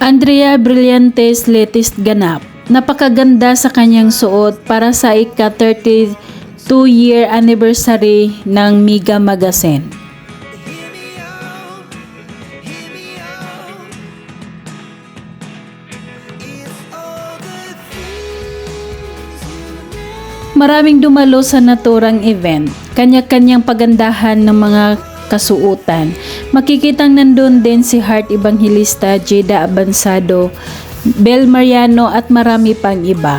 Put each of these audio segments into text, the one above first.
Andrea Brillantes latest ganap. Napakaganda sa kanyang suot para sa ika-32 year anniversary ng Miga Magazine. Maraming dumalo sa naturang event, kanya-kanyang pagandahan ng mga kasuutan. Makikitang nandun din si Heart Evangelista, Jada Abansado, Bel Mariano at marami pang iba.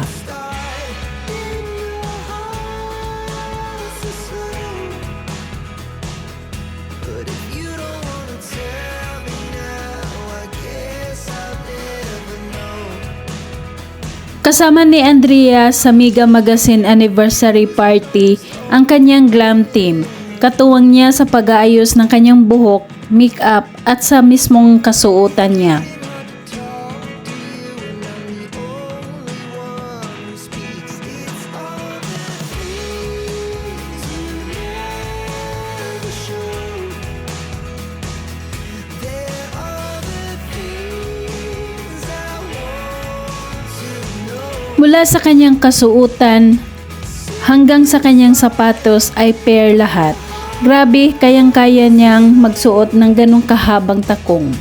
Kasama ni Andrea sa Miga Magazine Anniversary Party ang kanyang glam team. Katuwang niya sa pag-aayos ng kanyang buhok, make-up at sa mismong kasuotan niya. Mula sa kanyang kasuutan hanggang sa kanyang sapatos ay pair lahat. Grabe, kayang-kaya niyang magsuot ng ganong kahabang takong.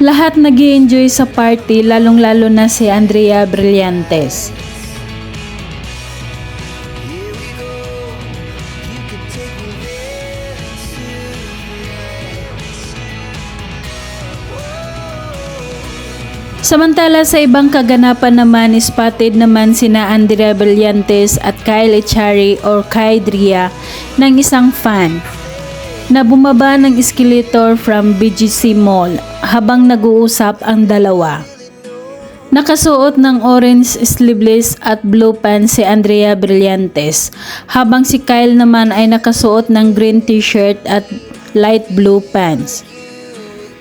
Lahat nag enjoy sa party lalong-lalo na si Andrea Brillantes. Samantala sa ibang kaganapan naman spotted naman sina Andrea Brillantes at Kyle Echari or Kai ng isang fan na bumaba ng escalator from BGC Mall habang nag-uusap ang dalawa. Nakasuot ng orange sleeveless at blue pants si Andrea Brillantes habang si Kyle naman ay nakasuot ng green t-shirt at light blue pants.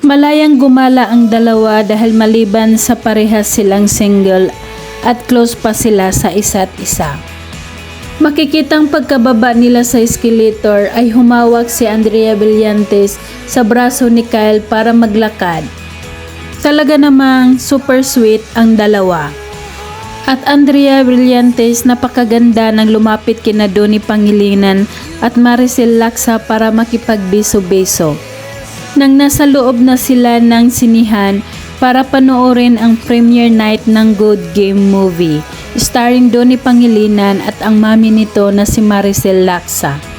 Malayang gumala ang dalawa dahil maliban sa parehas silang single at close pa sila sa isa't isa. Makikitang pagkababa nila sa escalator ay humawak si Andrea Brillantes sa braso ni Kyle para maglakad. Talaga namang super sweet ang dalawa. At Andrea Brillantes napakaganda nang lumapit kina Donnie Pangilinan at Maricel Laksa para makipagbiso-biso nang nasa loob na sila ng sinihan para panoorin ang premiere night ng Good Game Movie starring Donnie Pangilinan at ang mami nito na si Maricel Laksa.